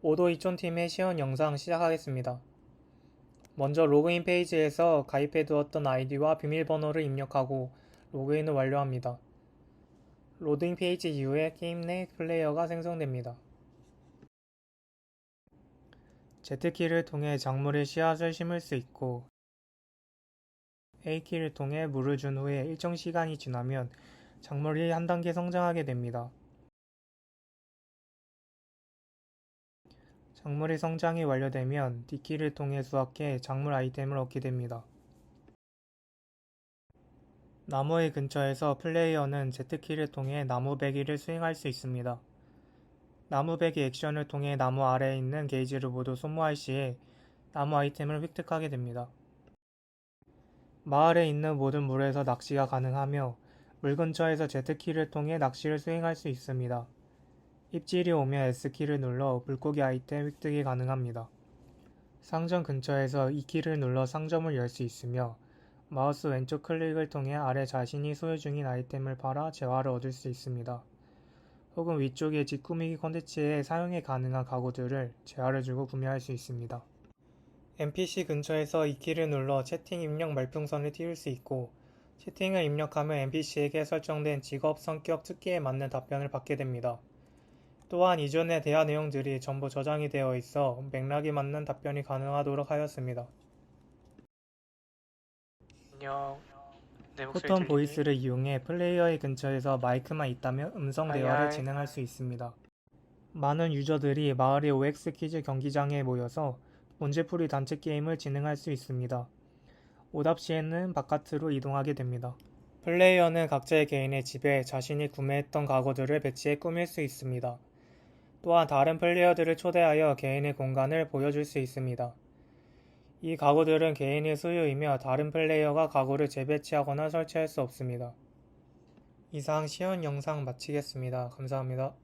오도 이촌팀의 시연 영상 시작하겠습니다. 먼저 로그인 페이지에서 가입해 두었던 아이디와 비밀번호를 입력하고 로그인을 완료합니다. 로딩 페이지 이후에 게임 내 플레이어가 생성됩니다. Z키를 통해 작물의 씨앗을 심을 수 있고 A키를 통해 물을 준 후에 일정 시간이 지나면 작물이 한 단계 성장하게 됩니다. 작물의 성장이 완료되면 D키를 통해 수확해 작물 아이템을 얻게 됩니다. 나무의 근처에서 플레이어는 Z키를 통해 나무 배기를 수행할 수 있습니다. 나무 배기 액션을 통해 나무 아래에 있는 게이지를 모두 소모할 시에 나무 아이템을 획득하게 됩니다. 마을에 있는 모든 물에서 낚시가 가능하며 물 근처에서 Z키를 통해 낚시를 수행할 수 있습니다. 입질이 오면 S키를 눌러 물고기 아이템 획득이 가능합니다. 상점 근처에서 E키를 눌러 상점을 열 수 있으며 마우스 왼쪽 클릭을 통해 아래 자신이 소유 중인 아이템을 팔아 재화를 얻을 수 있습니다. 혹은 위쪽의 집 꾸미기 콘텐츠에 사용이 가능한 가구들을 재화를 주고 구매할 수 있습니다. NPC 근처에서 이 키를 눌러 채팅 입력 말풍선을 띄울 수 있고 채팅을 입력하면 NPC에게 설정된 직업, 성격, 특기에 맞는 답변을 받게 됩니다. 또한 이전의 대화 내용들이 전부 저장이 되어 있어 맥락에 맞는 답변이 가능하도록 하였습니다. 안녕. 내 목소리 포톤 들리니? 보이스를 이용해 플레이어의 근처에서 마이크만 있다면 음성 아이, 대화를 아이. 진행할 수 있습니다. 많은 유저들이 마을의 OX 퀴즈 경기장에 모여서 문제풀이 단체 게임을 진행할 수 있습니다. 오답 시에는 바깥으로 이동하게 됩니다. 플레이어는 각자의 개인의 집에 자신이 구매했던 가구들을 배치해 꾸밀 수 있습니다. 또한 다른 플레이어들을 초대하여 개인의 공간을 보여줄 수 있습니다. 이 가구들은 개인의 소유이며 다른 플레이어가 가구를 재배치하거나 설치할 수 없습니다. 이상 시연 영상 마치겠습니다. 감사합니다.